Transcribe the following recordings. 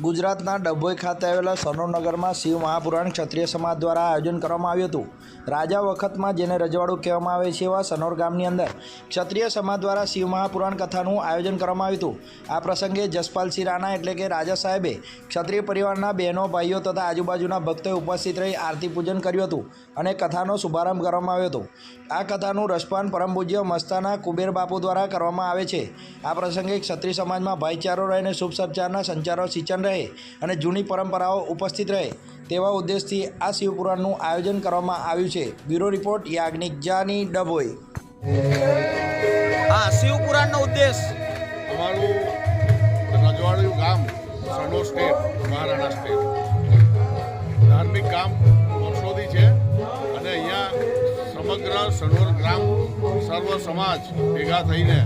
ગુજરાતના ડભોઈ ખાતે આવેલા સનોરનગરમાં શિવ મહાપુરાણ ક્ષત્રિય સમાજ દ્વારા આયોજન કરવામાં આવ્યું હતું. રાજા વખતમાં જેને રજવાડું કહેવામાં આવે છે એવા સનોર ગામની અંદર ક્ષત્રિય સમાજ દ્વારા શિવ મહાપુરાણ કથાનું આયોજન કરવામાં આવ્યું હતું. આ પ્રસંગે જસપાલસિંહ રાણા એટલે કે રાજા સાહેબે ક્ષત્રિય પરિવારના બહેનો, ભાઈઓ તથા આજુબાજુના ભક્તોએ ઉપસ્થિત રહી આરતી પૂજન કર્યું હતું અને કથાનો શુભારંભ કરવામાં આવ્યો હતો. આ કથાનું રસપાન પરમ પૂજ્ય મસ્તાના કુબેર બાપુ દ્વારા કરવામાં આવે છે. આ પ્રસંગે ક્ષત્રિય સમાજમાં ભાઈચારો રહીને શુભ સંચારના સંચારો સિંચન રહે અને જૂની પરંપરાઓ ઉપસ્થિત રહે તેવા ઉદ્દેશથી આ શિવપુરાણનું આયોજન કરવામાં આવ્યું છે. Bureau report Yagnik Jani Dabhoi. હા શિવપુરાણનો ઉદ્દેશ. અમારું રજવાડિયું ગામ સડો સ્ટેટ મહારાણા સ્ટેટ. ધાર્મિક ગામ વર્ષોથી છે અને અહીંયા સમગ્ર સનોર ગ્રામ સર્વ સમાજ ભેગા થઈને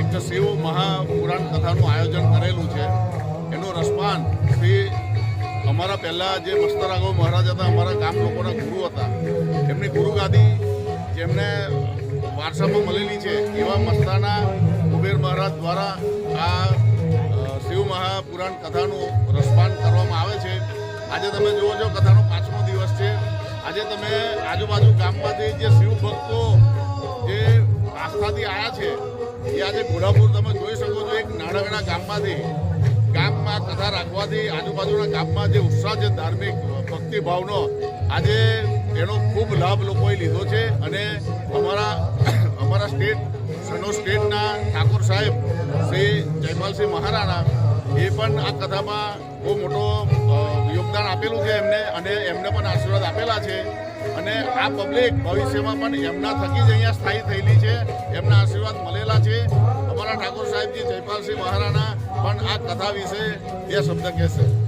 એક શિવ મહાપુરાણ કથાનું આયોજન કરેલું છે. એનું રસપાન એ અમારા પહેલાં જે મસ્તરાગો મહારાજ હતા, અમારા ગામ લોકોના ગુરુ હતા. એમની ગુરુગાદી જેમને વારસામાં મળેલી છે, એવા મસ્તાના કુબેર મહારાજ દ્વારા આ શિવ મહાપુરાણ કથાનું રસપાન કરવામાં આવે છે. આજે તમે જુઓ છો, કથાનો પાંચમો દિવસ છે. આજે તમે આજુબાજુ ગામમાંથી જે શિવ ભક્તો જે આસ્થાથી આવ્યા છે, એ આજે ઘોડાપુર તમે જોઈ શકો છો, એક નાનકડા ગામમાંથી ગામમાં કથા રાખવાથી આજુબાજુના ગામમાં જે ઉત્સાહ છે, ધાર્મિક ભક્તિભાવનો, આજે એનો ખૂબ લાભ લોકોએ લીધો છે અને અમારા અમારા સ્ટેટ સનો સ્ટેટના ઠાકોર સાહેબ, શ્રી જયપાલસિંહ મહારાણા, એ પણ આ કથામાં બહુ મોટો યોગદાન આપેલું છે એમને અને એમને પણ આશીર્વાદ આપેલા છે. અને આ પબ્લિક ભવિષ્યમાં પણ એમના થકી જ અહીંયા સ્થાયી થયેલી છે. એમના આશીર્વાદ મળેલા છે. અમારા ઠાકોર સાહેબજી, જયપાલસિંહ મહારાણા પણ આ કથા વિશે બે શબ્દ કહેશે.